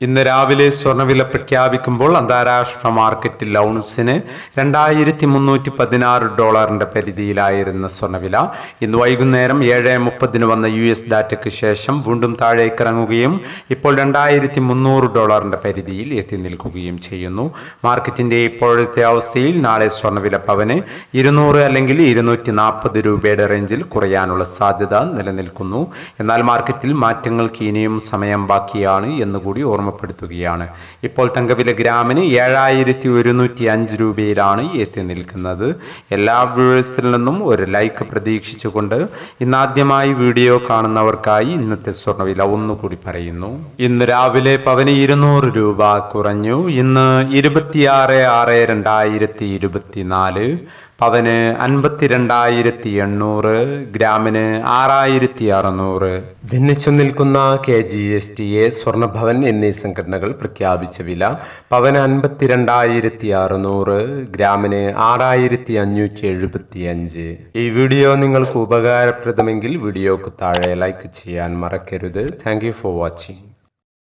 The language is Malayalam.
ഇന്ന് രാവിലെ സ്വർണവില പ്രഖ്യാപിക്കുമ്പോൾ അന്താരാഷ്ട്ര മാർക്കറ്റിൽ ഔൺസിന് രണ്ടായിരത്തി മുന്നൂറ്റി പതിനാറ് ഡോളറിന്റെ പരിധിയിലായിരുന്ന സ്വർണവില ഇന്ന് വൈകുന്നേരം ഏഴ് മുപ്പതിന് വന്ന യു എസ് ഡാറ്റയ്ക്ക് ശേഷം വീണ്ടും താഴേക്ക് ഇറങ്ങുകയും ഇപ്പോൾ രണ്ടായിരത്തി മുന്നൂറ് ഡോളറിന്റെ പരിധിയിൽ എത്തി നിൽക്കുകയും ചെയ്യുന്നു. മാർക്കറ്റിന്റെ ഇപ്പോഴത്തെ അവസ്ഥയിൽ നാളെ സ്വർണവില പവന് ഇരുന്നൂറ് അല്ലെങ്കിൽ ഇരുന്നൂറ്റി നാൽപ്പത് രൂപയുടെ റേഞ്ചിൽ കുറയാനുള്ള സാധ്യത നിലനിൽക്കുന്നു. എന്നാൽ മാർക്കറ്റിൽ മാറ്റങ്ങൾക്ക് ഇനിയും സമയം ബാക്കിയാണ് എന്നുകൂടി ഓർമ്മപ്പെടുത്തുകയാണ്. ഇപ്പോൾ തങ്കവില ഗ്രാമിന് ഏഴായിരത്തി ഒരുന്നൂറ്റി അഞ്ച് രൂപയിലാണ് എത്തി നിൽക്കുന്നത്. എല്ലാ വ്യൂവേഴ്സിൽ നിന്നും ഒരു ലൈക്ക് പ്രതീക്ഷിച്ചുകൊണ്ട് ഇന്നാദ്യമായി വീഡിയോ കാണുന്നവർക്കായി ഇന്നത്തെ സ്വർണവില ഒന്നുകൂടി പറയുന്നു. ഇന്ന് രാവിലെ പവന് ഇരുന്നൂറ് രൂപ കുറഞ്ഞു. ഇന്ന് ഇരുപത്തിയാറ് ആറ് രണ്ടായിരത്തി ഇരുപത്തിനാല് പവന് അൻപത്തിരണ്ടായിരത്തി എണ്ണൂറ് ഗ്രാമിന് ആറായിരത്തി അറുന്നൂറ് ഭിന്നിച്ചു നിൽക്കുന്ന K G S T A സ്വർണഭവൻ എന്നീ സംഘടനകൾ പ്രഖ്യാപിച്ച വില പവന് അൻപത്തിരണ്ടായിരത്തി അറുന്നൂറ് ഗ്രാമിന് ആറായിരത്തി അഞ്ഞൂറ്റി എഴുപത്തി അഞ്ച് ഈ വീഡിയോ നിങ്ങൾക്ക് ഉപകാരപ്രദമെങ്കിൽ വീഡിയോക്ക് താഴെ ലൈക്ക് ചെയ്യാൻ മറക്കരുത്. Thank for watching